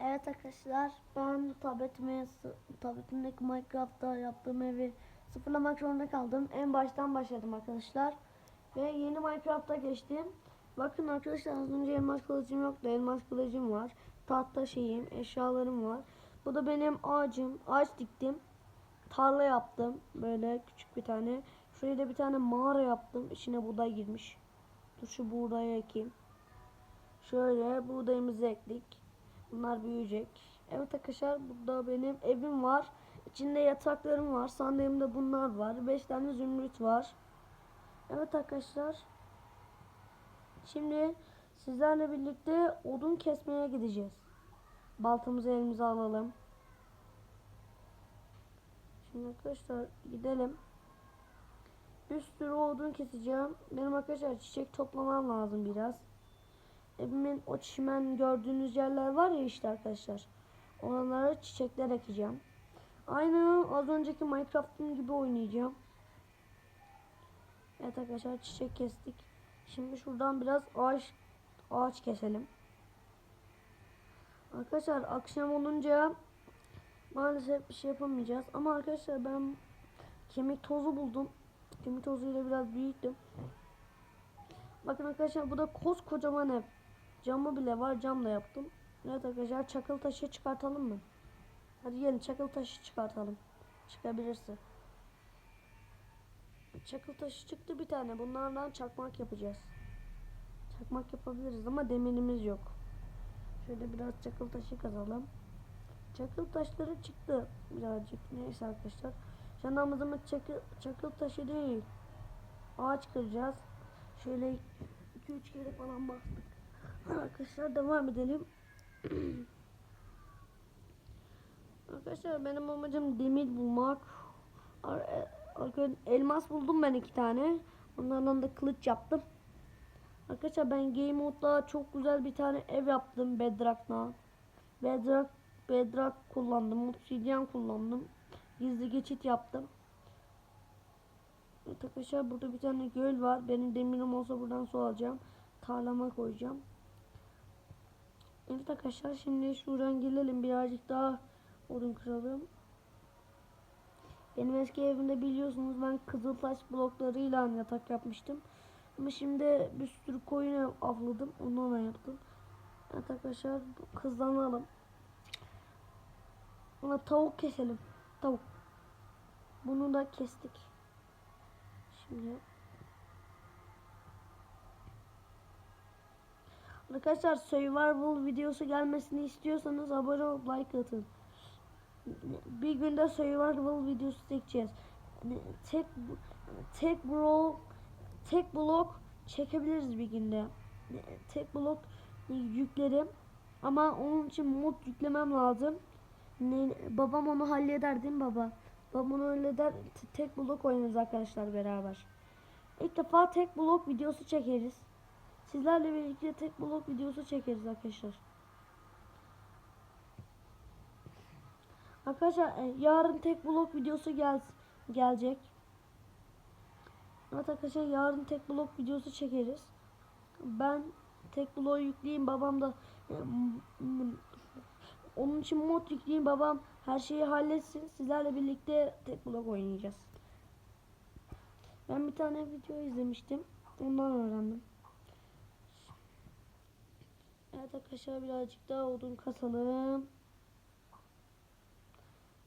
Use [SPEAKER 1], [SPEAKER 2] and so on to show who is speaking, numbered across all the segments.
[SPEAKER 1] Evet arkadaşlar ben tabletime, tabletimdeki Minecraft'ta yaptığım evi sıfırlamak zorunda kaldım. En baştan başladım arkadaşlar. Ve yeni Minecraft'a geçtim. Bakın arkadaşlar az önce elmas kılıcım yoktu. Elmas kılıcım var. Tahta şeyim, eşyalarım var. Bu da benim ağacım. Ağaç diktim. Tarla yaptım. Böyle küçük bir tane. Şuraya da bir tane mağara yaptım. İçine buğday girmiş. Dur şu buğdayı ekeyim. Şöyle buğdayımızı ektik. Bunlar büyüyecek. Evet arkadaşlar burada benim evim var. İçinde yataklarım var. Sandığımda bunlar var. 5 tane zümrüt var. Evet arkadaşlar. Şimdi sizlerle birlikte odun kesmeye gideceğiz. Baltamızı elimize alalım. Şimdi arkadaşlar gidelim. Bir sürü odun keseceğim. Benim arkadaşlar çiçek toplamam lazım biraz. Evimin o çimen gördüğünüz yerler var ya işte arkadaşlar. Oralara çiçekler ekeceğim. Aynı az önceki Minecraft'ım gibi oynayacağım. Evet arkadaşlar çiçek kestik. Şimdi şuradan biraz ağaç ağaç keselim. Arkadaşlar akşam olunca maalesef bir şey yapamayacağız. Ama arkadaşlar ben kemik tozu buldum. Kemik tozuyla biraz büyüttüm. Bakın arkadaşlar bu da koskocaman ev. Camı bile var. Camla yaptım. Evet arkadaşlar çakıl taşı çıkartalım mı? Hadi gelin çakıl taşı çıkartalım. Çıkabilirse. Çakıl taşı çıktı bir tane. Bunlardan çakmak yapacağız. Çakmak yapabiliriz ama demirimiz yok. Şöyle biraz çakıl taşı kazalım. Çakıl taşları çıktı birazcık. Neyse arkadaşlar. Şu an amacımız çakıl, çakıl taşı değil. Ağaç kıracağız. Şöyle 2-3 kere falan bastık. Arkadaşlar devam edelim. Arkadaşlar benim amacım demir bulmak. E, elmas buldum ben iki tane. Onlardan da kılıç yaptım. Arkadaşlar ben game modda çok güzel bir tane ev yaptım Bedrock'la. Bedrock Bedrock kullandım. Obsidian kullandım. Gizli geçit yaptım. Arkadaşlar burada bir tane göl var. Benim demirim olsa buradan su alacağım. Tarlama koyacağım. Evet arkadaşlar şimdi şuradan gelelim birazcık daha odun kıralım. Benim eski evimde biliyorsunuz ben kızıltaş bloklarıyla yatak yapmıştım. Ama şimdi bir sürü koyun avladım. Onlarla yaptım. Evet arkadaşlar kızlanalım. Ona tavuk keselim. Tavuk. Bunu da kestik. Şimdi Arkadaşlar survival videosu gelmesini istiyorsanız abone olup like atın. Bir günde survival videosu çekeceğiz. Tek tek bro tek blok çekebiliriz bir günde. Tek blok yüklerim ama onun için mod yüklemem lazım. Babam onu halleder değil mi baba? Babam onu halleder. Tek blok oynarız arkadaşlar beraber. İlk defa tek blok videosu çekeriz. Sizlerle birlikte tek blok videosu çekeriz arkadaşlar. Arkadaşlar e, yarın tek blok videosu gel gelecek. Evet arkadaşlar yarın tek blok videosu çekeriz. Ben tek bloğu yükleyeyim babam da e, onun için mod yükleyeyim babam her şeyi halletsin. Sizlerle birlikte tek blok oynayacağız. Ben bir tane video izlemiştim. Ondan öğrendim. Evet arkadaşlar birazcık daha odun kasalım.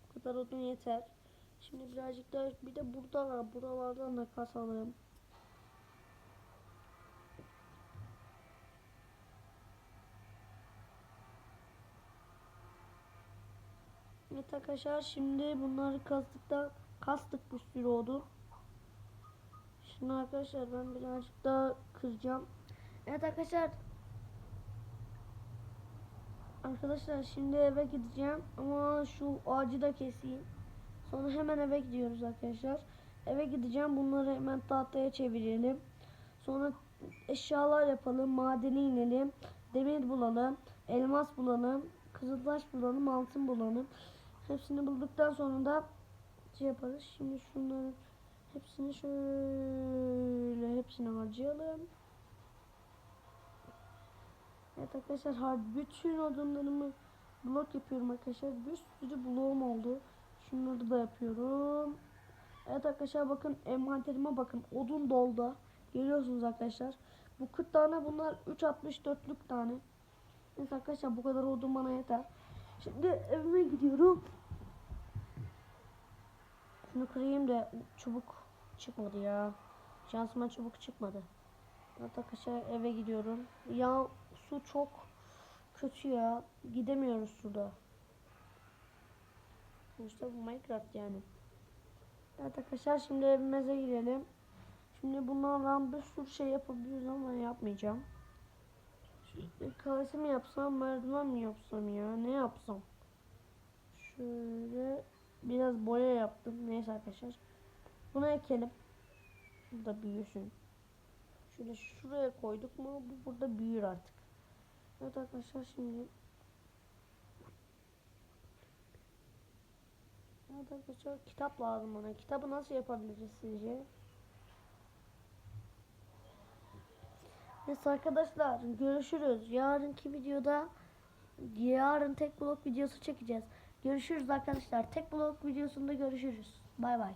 [SPEAKER 1] Bu kadar odun yeter. Şimdi birazcık daha bir de burada var. Buralardan da kasalım. Evet arkadaşlar şimdi bunları kazdıkta kastık bir sürü odun. Şimdi arkadaşlar ben birazcık daha kıracağım. Evet arkadaşlar Arkadaşlar şimdi eve gideceğim ama şu ağacı da keseyim. Sonra hemen eve gidiyoruz arkadaşlar. Eve gideceğim bunları hemen tahtaya çevirelim. Sonra eşyalar yapalım, madene inelim, demir bulalım, elmas bulalım, kızıltaş bulalım, altın bulalım. Hepsini bulduktan sonra da şey yaparız. Şimdi şunların hepsini şöyle hepsini harcayalım. Evet arkadaşlar bütün odunlarımı blok yapıyorum arkadaşlar. Bir sürü bloğum oldu. Şunları da yapıyorum. Evet arkadaşlar bakın envanterime bakın. Odun doldu. Görüyorsunuz arkadaşlar. Bu 40 tane bunlar 3.64'lük tane. Neyse arkadaşlar bu kadar odun bana yeter. Şimdi evime gidiyorum. Şunu kırayım da çubuk çıkmadı ya. Şansıma çubuk çıkmadı. Evet arkadaşlar eve gidiyorum. Ya su çok kötü ya. Gidemiyoruz suda. Sonuçta bu Minecraft yani. Evet arkadaşlar şimdi evimize girelim. Şimdi bunlardan bir sürü şey yapabiliriz ama yapmayacağım. Kalesi mi yapsam merdiven mi yapsam ya ne yapsam? Şöyle biraz boya yaptım. Neyse arkadaşlar. Bunu ekelim. Bu da büyüsün. Şöyle şuraya koyduk mu bu burada büyür artık. Evet arkadaşlar şimdi Evet arkadaşlar kitap lazım bana. Kitabı nasıl yapabiliriz sizce? Neyse arkadaşlar görüşürüz. Yarınki videoda yarın tek blok videosu çekeceğiz. Görüşürüz arkadaşlar. Tek blok videosunda görüşürüz. Bay bay.